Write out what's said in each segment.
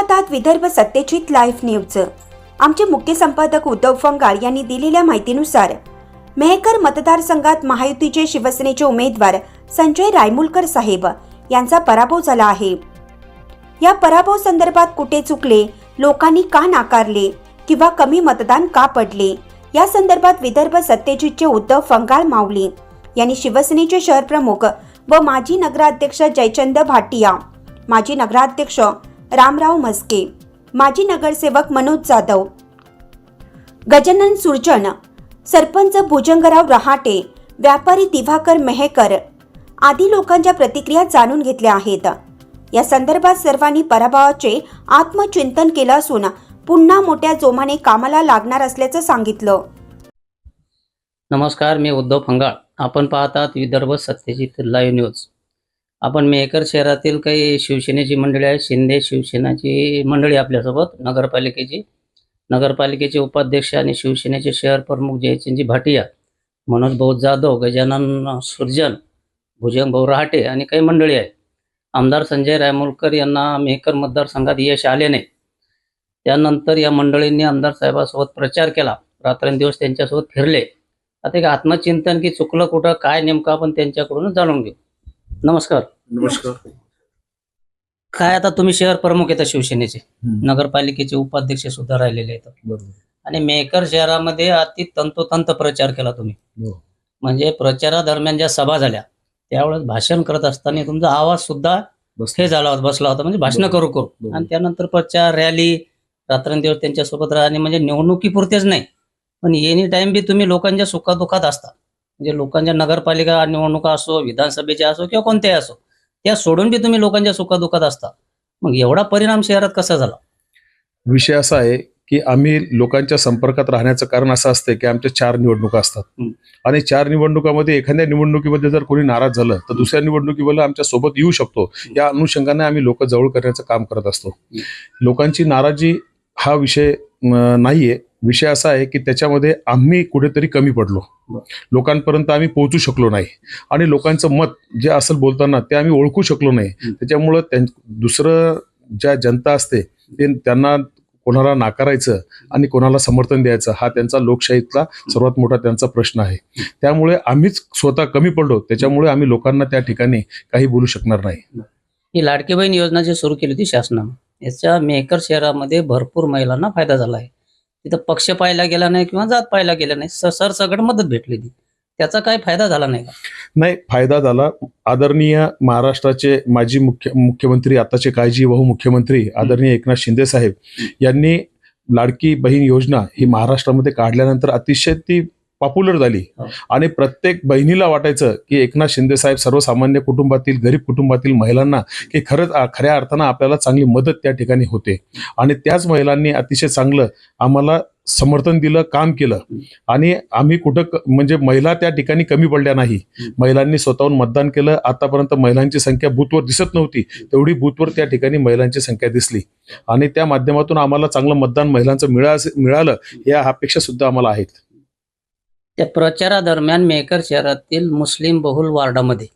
पाहतात Vidarbha Satyajit live news आमचे मुख्य संपादक उद्धव फंगाळ यांनी दिलेल्या माहितीनुसार मेहकर मतदारसंघात महायुतीचे शिवसेनेचे उमेदवार संजय रायमुलकर साहेब यांचा पराभव झाला आहे. या पराभव संदर्भात कुठे चुकले लोकांनी का नाकारले किंवा कमी मतदान का पडले या संदर्भात विदर्भ सत्यजितचे उद्धव फंगाळ मावले यांनी शिवसेनेचे शहर प्रमुख व माजी नगराध्यक्ष जयचंद भाटिया माजी नगराध्यक्ष रामराव म्हस्के माजी नगरसेवक मनोज जाधव गजानन सुरजन सरपंच भुजंगराव रहाटे व्यापारी दिवाकर मेहेकर आदी लोकांच्या प्रतिक्रिया जाणून घेतल्या आहेत. या संदर्भात सर्वांनी पराभवाचे आत्मचिंतन केलं असून पुन्हा मोठ्या जोमाने कामाला लागणार असल्याचं सांगितलं. नमस्कार मी उद्धव फंगाळ. आपण पाहतात विदर्भ सत्यजित लाईव्ह न्यूज. आपण मेहकर शहरातील काही शिवसेनेची मंडळी आहे शिंदे शिवसेनाची मंडळी आपल्यासोबत नगरपालिकेची. नगरपालिकेचे उपाध्यक्ष आणि शिवसेनेचे शहर प्रमुख जयचंदजी भाटिया मनोज भाऊ जाधव गजानन सुरजन भुजंगभाऊ रहाटे आणि काही मंडळी आहे आमदार संजय रायमोलकर यांना मेहकर मतदारसंघात यश आले नाही त्यानंतर या मंडळींनी आमदार साहेबांसोबत प्रचार केला. रात्रंदिवस त्यांच्यासोबत फिरले. आता एक आत्मचिंतन की चुकलं कुठं काय नेमकं आपण त्यांच्याकडूनच जाणून घेऊ. नमस्कार. नमस्कार. काय आता तुम्ही शहर प्रमुख येतात शिवसेनेचे. नगरपालिकेचे उपाध्यक्ष सुद्धा राहिलेले आहेत. आणि मेकर शहरामध्ये अति तंतोतंत प्रचार केला तुम्ही. हो. म्हणजे प्रचारादरम्यान ज्या सभा झाल्या त्यावेळेस भाषण करत असताना तुमचा आवाज सुद्धा हे झाला होता बसला होता. म्हणजे भाषण. करू करू. आणि त्यानंतर प्रचार रॅली रात्रंदिवस त्यांच्यासोबत राहणे म्हणजे निवडणुकीपुरतेच नाही. पण एनी टाइम बी तुम्ही लोकांच्या सुखादुखात असता. म्हणजे लोकांच्या नगरपालिका निवडणुका असो विधानसभेच्या असो किंवा कोणत्याही असो त्या सोडून बी तुम्ही लोकांच्या सुखादुखात असता. मग एवढा परिणाम शहरात कसा झाला? विषय असा आहे की आम्ही लोकांच्या संपर्कात राहण्याचं कारण असं असतं की आमच्या चार निवडणुका असतात. आणि चार निवडणुकामध्ये एखाद्या निवडणुकीमध्ये जर कोणी नाराज झालं तर दुसऱ्या निवडणुकीमध्ये आमच्यासोबत येऊ शकतो. या अनुषंगाने आम्ही लोक जवळ करण्याचं काम करत असतो. लोकांची नाराजी हा विषय नाहीये. विषय असा आहे की त्याच्यामध्ये आम्ही कुठेतरी कमी पडलो. लोकांपर्यंत आम्ही पोहोचू शकलो नाही. आणि लोकांचं मत जे असेल बोलताना ते आम्ही ओळखू शकलो नाही. त्याच्यामुळं त्यां दुसरं ज्या जनता असते ते त्यांना कोणाला नाकारायचं आणि कोणाला समर्थन द्यायचं हा त्यांचा लोकशाहीतला सर्वात मोठा त्यांचा प्रश्न आहे. त्यामुळे आम्हीच स्वतः कमी पडलो. त्याच्यामुळे आम्ही लोकांना त्या ठिकाणी काही बोलू शकणार नाही. ही लाडकी बहीण योजना जी सुरू केली होती शासनानं याच्या मेकर शहरामध्ये भरपूर महिलांना फायदा झाला आहे. तिथं पक्ष पाहायला गेला नाही किंवा जात पाहायला गेला नाही स- सरसकट मदत भेटली ती. त्याचा काय फायदा झाला नाही का? नाही फायदा झाला. आदरणीय महाराष्ट्राचे माजी मुख्य मुख्यमंत्री आताचे काळजी बहु मुख्यमंत्री आदरणीय एकनाथ शिंदे साहेब यांनी लाडकी बहीण योजना ही महाराष्ट्रामध्ये काढल्यानंतर अतिशय ती पॉप्युलर झाली. हो. आणि प्रत्येक बहिणीला वाटायचं की एकनाथ शिंदे साहेब सर्वसामान्य कुटुंबातील गरीब कुटुंबातील महिलांना की खरंच खऱ्या अर्थानं आपल्याला चांगली मदत त्या ठिकाणी होते. आणि त्याच महिलांनी अतिशय चांगलं आम्हाला समर्थन दिलं काम केलं. आणि आम्ही कुठं म्हणजे महिला त्या ठिकाणी कमी पडल्या नाही. महिलांनी स्वतःहून मतदान केलं. आतापर्यंत महिलांची संख्या बूथवर दिसत नव्हती. तेवढी बूथवर त्या ठिकाणी महिलांची संख्या दिसली. आणि त्या माध्यमातून आम्हाला चांगलं मतदान महिलांचं मिळा मिळालं या अपेक्षा सुद्धा आम्हाला आहेत. त्या प्रचारादरम्यान मेकर शहरातील मुस्लिम बहुल वार्डामध्ये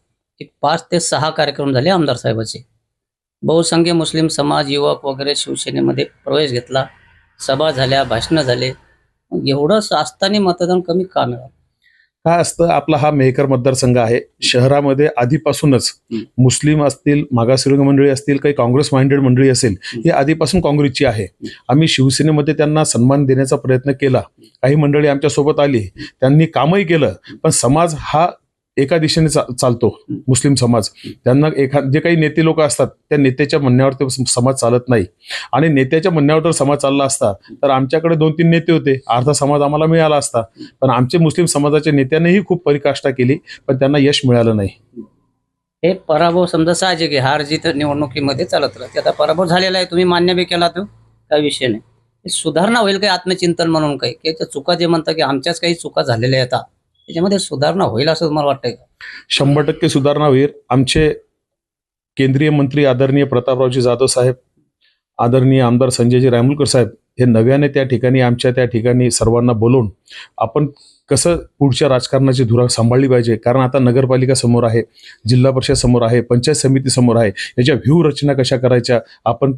एक पाच ते सहा कार्यक्रम झाले आमदार साहेबाचे. बहुसंख्य मुस्लिम समाज युवक वगैरे शिवसेनेमध्ये प्रवेश घेतला. सभा झाल्या भाषणं झाले. एवढं असताना मतदान कमी का मिळालं? काय असतं? आपला हा मेहकर मतदारसंघ आहे. शहरामध्ये आधीपासूनच. मुस्लिम असतील मागासवर्गीय मंडळी असतील काही काँग्रेस माइंडेड मंडळी असेल ही आधीपासून काँग्रेसची आहे. आम्ही शिवसेनेमध्ये त्यांना सन्मान देण्याचा प्रयत्न केला. काही मंडळी आमच्यासोबत आली. त्यांनी कामही केलं. पण समाज हा एका दिशेने चा- चालतो मुस्लिम समाज. त्यांना एखा जे काही नेते लोक असतात त्या नेत्याच्या म्हणण्यावर ते समाज चालत नाही. आणि नेत्याच्या म्हणण्यावर जर समाज चालला असता तर आमच्याकडे दोन तीन नेते होते. अर्धा समाज आम्हाला मिळाला असता. पण आमचे मुस्लिम समाजाच्या नेत्यांनीही खूप परिकाष्ठा केली पण त्यांना यश मिळालं नाही. हे पराभव समजा साहजिक आहे. हार जीत निवडणुकीमध्ये चालत राहते. आता पराभव झालेला आहे. तुम्ही मान्य बी केला तो काही विषय नाही. सुधारणा होईल काही आत्मचिंतन म्हणून काही? की चुका जे म्हणतात की आमच्याच काही चुका झालेल्या आहेत त्याच्यामध्ये सुधारणा होईल असं तुम्हाला वाटतंय का? शंभर टक्के सुधारणा होईल. आमचे केंद्रीय मंत्री आदरणीय प्रतापरावजी जाधव साहेब आदरणीय आमदार संजयजी रायमुलकर साहेब हे नव्याने त्या ठिकाणी आमच्या त्या ठिकाणी सर्वांना बोलवून आपण कसं पुढच्या राजकारणाची धुरा सांभाळली पाहिजे? कारण आता नगरपालिका समोर आहे जिल्हा परिषद समोर आहे पंचायत समिती समोर आहे याच्या व्यूहरचना कशा करायच्या? आपण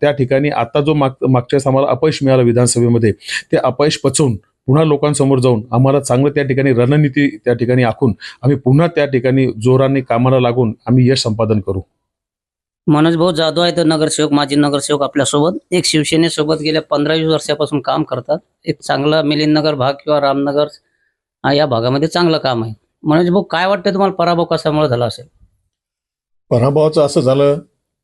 त्या ठिकाणी आता जो माग मागच्या आम्हाला अपयश मिळालं विधानसभेमध्ये ते अपयश पचवून पुन्हा लोकांसमोर जाऊन आम्हाला चांगलं त्या ठिकाणी रणनीती त्या ठिकाणी आखून आम्ही पुन्हा त्या ठिकाणी जोराने कामाला लागून आम्ही यश संपादन करू. मनोज भाऊ जाधव आहेत नगरसेवक माजी नगरसेवक आपल्यासोबत. एक शिवसेनेसोबत गेल्या पंधरा वीस वर्षापासून काम करतात. एक चांगला मिलिंदनगर भाग किंवा रामनगर हा या भागामध्ये चांगलं काम आहे. मनोज भाऊ काय वाटतं तुम्हाला पराभव कशामुळे झाला असेल? पराभवाचं असं झालं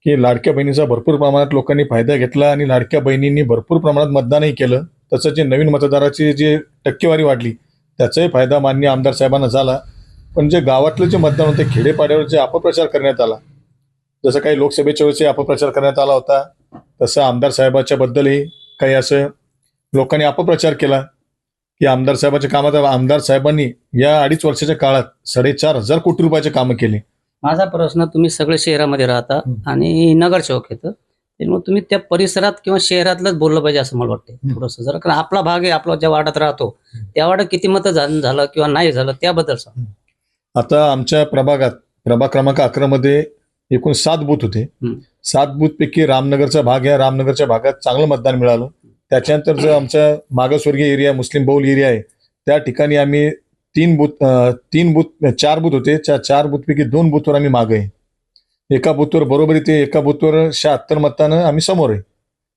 की लाडक्या बहिणीचा भरपूर प्रमाणात लोकांनी फायदा घेतला आणि लाडक्या बहिणींनी भरपूर प्रमाणात मतदानही केलं. तसंच जे नवीन मतदाराची जी टक्केवारी वाढली त्याचाही फायदा मान्य आमदार साहेबांना झाला. पण जे गावातलं जे मतदान होते खेडेपाड्यावर जे अपप्रचार करण्यात आला जसं काही लोकसभेच्या वेळेस अपप्रचार करण्यात आला होता तसं आमदार साहेबाच्या बद्दलही काही असं लोकांनी अपप्रचार केला की आमदार साहेबाच्या कामात आमदार साहेबांनी या अडीच वर्षाच्या काळात साडेचार हजार कोटी रुपयाचे कामं केली. माझा प्रश्न तुम्ही सगळे शहरामध्ये राहता आणि नगरसेवक येतं त्यामुळे तुम्ही त्या परिसरात किंवा शहरातलंच बोललं पाहिजे असं मला वाटतं. थोडंसं जरा कारण आपला भाग आहे आपला ज्या वार्डात राहतो त्या वार्डात किती मतं झालं किंवा नाही झालं त्याबद्दल सांग. आता आमच्या प्रभागात प्रभाग क्रमांक अकरा मध्ये एकूण सात बूथ होते. सात बूथ पैकी रामनगरचा भाग आहे. रामनगरच्या भागात चांगलं मतदान मिळालं. त्याच्यानंतर जो आमचा मागासवर्गीय एरिया मुस्लिम बहुल एरिया आहे त्या ठिकाणी आम्ही तीन बूथ तीन बूथ चार बूथ होते. त्या चार बूथपैकी दोन बूथवर आम्ही मागे आहे. एका बूथवर बरोबर येते एका बूथवर शहात्तर मतानं आम्ही समोर आहे.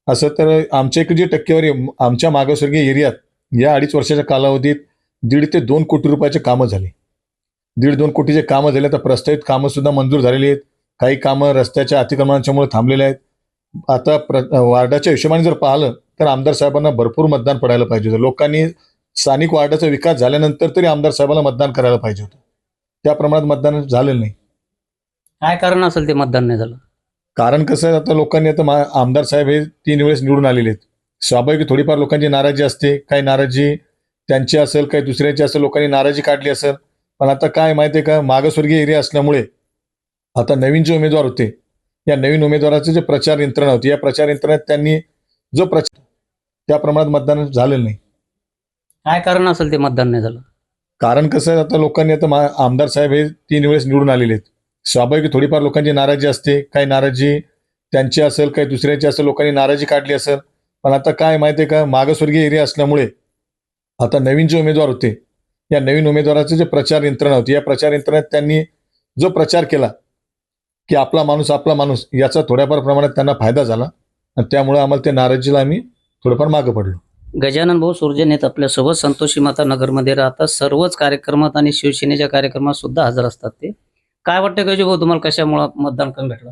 असं तर आमच्या इकडे जी टक्केवारी आहे, आमच्या मागासवर्गीय एरियात या अडीच वर्षाच्या कालावधीत दीड ते दोन कोटी रुपयाचे कामं झाली. दीड दोन कोटीचे कामं झाले तर प्रस्तावित कामंसुद्धा मंजूर झालेली आहेत. काही कामं रस्त्याच्या अतिक्रमणाच्यामुळे थांबलेले आहेत. आता प्र वार्डाच्या हिशोबाने जर पाहिलं तर आमदार साहेबांना भरपूर मतदान पडायला पाहिजे होतं. लोकांनी स्थानिक वार्डाचा विकास झाल्यानंतर तरी आमदार साहेबांना मतदान करायला पाहिजे होतं. त्या प्रमाणात मतदान झालेलं नाही. काय कारण असेल ते मतदान नाही झालं? कारण कसं आहे आता लोकांनी आता मा- आमदार साहेब हे तीन वेळेस निवडून आलेले आहेत. स्वाभाविक थोडीफार लोकांची नाराजी असते. काही नाराजी त्यांची असेल काही दुसऱ्याची असेल लोकांनी नाराजी काढली असेल. पण आता काय माहिती आहे का मागासवर्गीय एरिया असल्यामुळे आता नवीन जे उमेदवार होते या नवीन उमेदवाराचे जे प्रचार यंत्रणा होती या प्रचार यंत्रणेत त्यांनी जो प्रचार त्या प्रमाणात मतदान झालेलं नाही. काय कारण असेल ते मतदान नाही झालं? कारण कसं आहे आता लोकांनी आता मा- आमदार साहेब हे तीन वेळेस निवडून आलेले आहेत. स्वाभाविक थोडीफार लोकांची नाराजी असते काही नाराजी त्यांची असेल काही दुसऱ्याची असेल लोकांनी नाराजी काढली असेल. पण आता काय माहिती आहे का मागासवर्गीय एरिया असल्यामुळे आता नवीन जे उमेदवार होते या नवीन उमेदवाराचे जे प्रचार यंत्रणा होती या प्रचार यंत्रणेत त्यांनी जो प्रचार केला की आपला माणूस आपला माणूस याचा थोड्याफार प्रमाणात त्यांना फायदा झाला आणि त्यामुळे आम्हाला त्या नाराजीला आम्ही थोडंफार मागं पडलो. गजानन भाऊ सुरजन येत आपल्यासोबत संतोषी माता नगरमध्ये राहतात. सर्वच कार्यक्रमात आणि शिवसेनेच्या कार्यक्रमात सुद्धा हजर असतात ते. काय वाटतं गजू भाऊ तुम्हाला कशामुळे मतदान कमी भेटलं?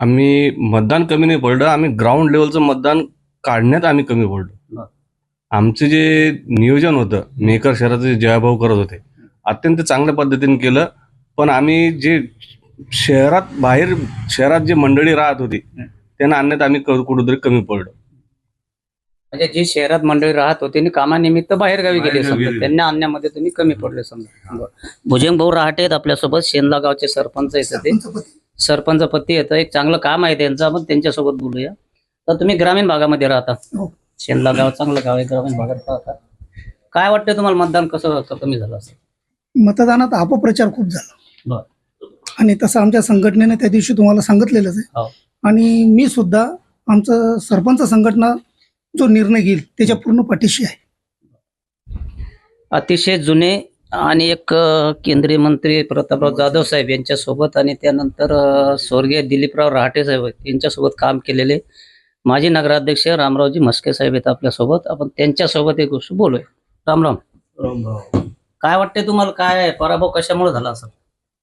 आम्ही मतदान कमी नाही पडलं आम्ही ग्राउंड लेवलचं मतदान काढण्यात आम्ही कमी पडलो. आमचं जे नियोजन होतं मेकर शहराचं जे जयाभाऊ करत होते अत्यंत चांगल्या पद्धतीने केलं. पण आम्ही जे शहरात बाहेर शहरात जे मंडळी राहत होती त्यांना आणण्यात आम्ही कुठेतरी कमी पडलो. म्हणजे जी शहरात मंडळी राहत होते आणि कामानिमित्त बाहेरगावी गेले समजा. त्यांना आणण्यामध्ये तुम्ही कमी पडले समजा. बरं. भुजंग भाऊ रहाटे आहेत आपल्यासोबत शेंदला गावचे सरपंच आहेत ते. सरपंच पती. येतं एक चांगलं काम आहे त्यांचं. आपण त्यांच्यासोबत बोलूया. तर तुम्ही ग्रामीण भागामध्ये राहता. हो. शेंदला गाव चांगलं गाव आहे ग्रामीण भागात राहता. काय वाटतं तुम्हाला मतदान कसं कसं कमी झालं असं मतदानात अपप्रचार खूप झाला. बर. आणि तसं आमच्या संघटनेने त्या दिवशी तुम्हाला सांगितलेलंच हो. आहे आणि मी सुद्धा आमचं सरपंच संघटना जो निर्णय घेईल त्याच्या पूर्ण पाठीशी आहे. अतिशय जुने आणि एक अ, केंद्रीय मंत्री प्रतापराव जाधव साहेब यांच्यासोबत आणि त्यानंतर अ, स्वर्गीय दिलीपराव रहाटे साहेब आहेत यांच्यासोबत काम केलेले माजी नगराध्यक्ष रामरावजी म्हस्के साहेब आहेत आपल्यासोबत. आपण त्यांच्यासोबत एक गोष्ट बोलूया. राम राम काय वाटते तुम्हाला? काय पराभव कशामुळे झाला असं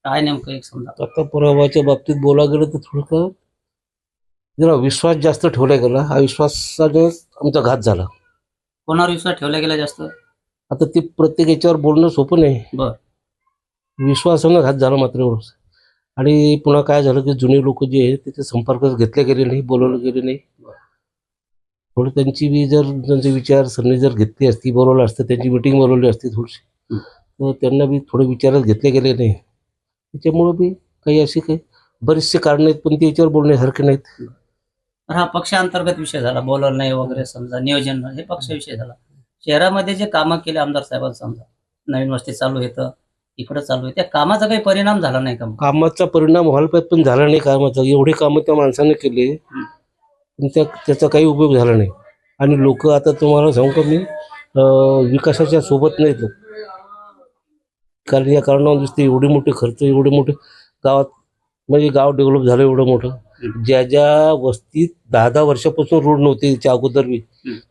काय नेमकं एक समजा? आता पराभवाच्या बाबतीत बोला गेलं तर थोडं जरा विश्वास जास्त ठेवला गेला. हा विश्वासाने आमचा घात झाला. कोणावर विश्वास ठेवला गेला जास्त? आता ते प्रत्येक याच्यावर बोलणं सोपं नाही. बर. विश्वासानं घात झाला मात्र एवढंच. आणि पुन्हा काय झालं की जुने लोक जे आहेत त्याचे संपर्क घेतले गेले नाही बोलवले गेले नाही. थोडं त्यांची बी जर त्यांचे विचारसरणी जर घेतली असती बोलवलं असतं त्यांची मिटिंग बोलवली असती थोडीशी तर त्यांना बी थोडे विचारात घेतले गेले नाही. त्याच्यामुळं बी काही अशी काही बरीचसे कारणं आहेत पण ते याच्यावर बोलण्यासारखे नाहीत. तर हा पक्षांतर्गत विषय झाला. बोलवलं नाही वगैरे समजा नियोजन नाही, हे पक्ष विषय झाला. शहरामध्ये जे कामं केले आमदार साहेबांनी समजा नवीन वस्ती चालू येतं इकडं चालू आहे त्या कामाचा काही परिणाम झाला नाही का? कामाचा परिणाम व्हायला पण झाला नाही कामाचा. एवढे कामं त्या माणसाने केले पण त्या त्याचा काही उपयोग झाला नाही. आणि लोक आता तुम्हाला सांगू का मी विकासाच्या सोबत नाहीत लोक. कारण या कारणावर दिसते एवढे मोठे खर्च एवढे मोठे गावात म्हणजे गाव डेव्हलप झालं एवढं मोठं. ज्या ज्या वस्तीत दहा दहा वर्षापासून रोड नव्हते याच्या अगोदर बी.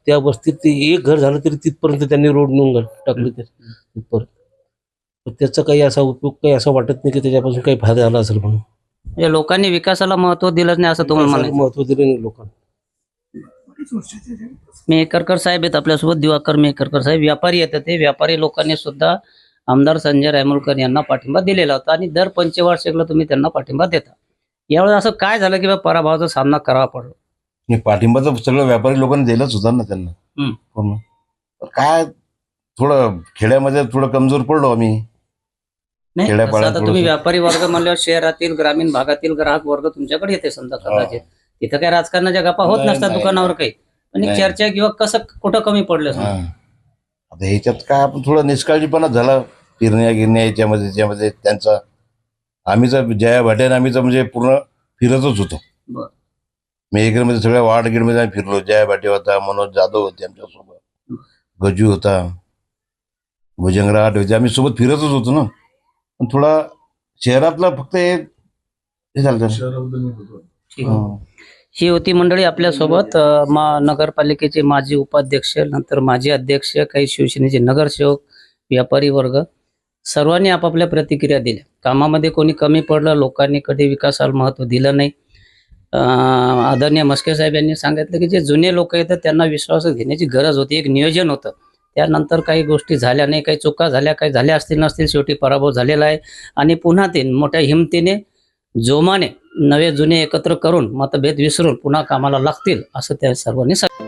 त्या वस्तीत ते एक घर झालं तरी तिथपर्यंत त्यांनी रोड नेऊन घाल- टाकले ते. तिथपर्यंत त्याचा काही असा उपयोग काही असं वाटत नाही की त्याच्यापासून काही फायदा झाला असेल म्हणून. म्हणजे लोकांनी विकासाला महत्त्व दिलंच नाही असं तुम्हाला म्हणायचं महत्त्व दिले नाही लोकांना. मेहकरकर साहेब आहेत आपल्यासोबत दिवाकर मेहकरकर साहेब. व्यापारी येतात ते. व्यापारी लोकांनी सुद्धा आमदार संजय रायमुलकर यांना पाठिंबा दिलेला होता आणि दर पंचवार्षिकला तुम्ही त्यांना पाठिंबा देता. यावेळेस असं काय झालं की बा पराभवाचा सामना करावा पडलो? नाही, पाठिंबा तर सगळं व्यापारी लोकांनी दिलाच होता ना त्यांना. हम्म. पूर्ण. तर काय थोडं खेड्यामध्ये थोडं कमजोर पडलो आम्ही. नाही खेड्यापाड्यात आता तुम्ही थोडंसं- व्यापारी वर्ग म्हणल्यावर शहरातील ग्रामीण भागातील ग्राहक वर्ग तुमच्याकडे येते समजा कदाचित. तिथं काही राजकारणाच्या गप्पा होत नाही, नसतात नाही. दुकानावर काही. पण एक नाही. चर्चा किंवा कसं कुठं कमी पडलं हा. आता ह्याच्यात काय आपण थोडं निष्काळजीपणा झाला. फिरण्या गिरण्या याच्यामध्ये त्याच्यामध्ये त्यांचा आम्ही तर जया भाट्याने आम्ही तर म्हणजे पूर्ण फिरतच होतो. बरं. मेहकरमध्ये सगळ्या वार्ड गेटमध्ये आम्ही फिरलो. जया भाटे होता मनोज जाधव होते आमच्यासोबत. गजू होता भुजंगराट होते. आम्ही सोबत फिरतच होतो ना. पण थोडा शहरातला फक्त हे हे झालं ठीक. आहे. ही होती मंडळी आपल्यासोबत. अ, मा नगरपालिकेचे माजी उपाध्यक्ष नंतर माजी अध्यक्ष काही शिवसेनेचे नगरसेवक व्यापारी वर्ग सर्वांनी आपापल्या प्रतिक्रिया दिल्या. कामामध्ये कोणी कमी पडलं लोकांनी कधी विकासाला महत्त्व दिलं नाही. आदरणीय मस्के साहेब यांनी सांगितलं की जे जुने लोक येतात त्यांना विश्वासात घेण्याची गरज होती एक नियोजन होतं. त्यानंतर काही गोष्टी झाल्या नाही काही चुका झाल्या काही झाल्या असतील नसतील शेवटी पराभव झालेला आहे. आणि पुन्हा ते मोठ्या हिमतीने जोमाने नवे जुने एकत्र करून मतभेद विसरून पुन्हा कामाला लागतील असं त्या सर्वांनी सांगितलं.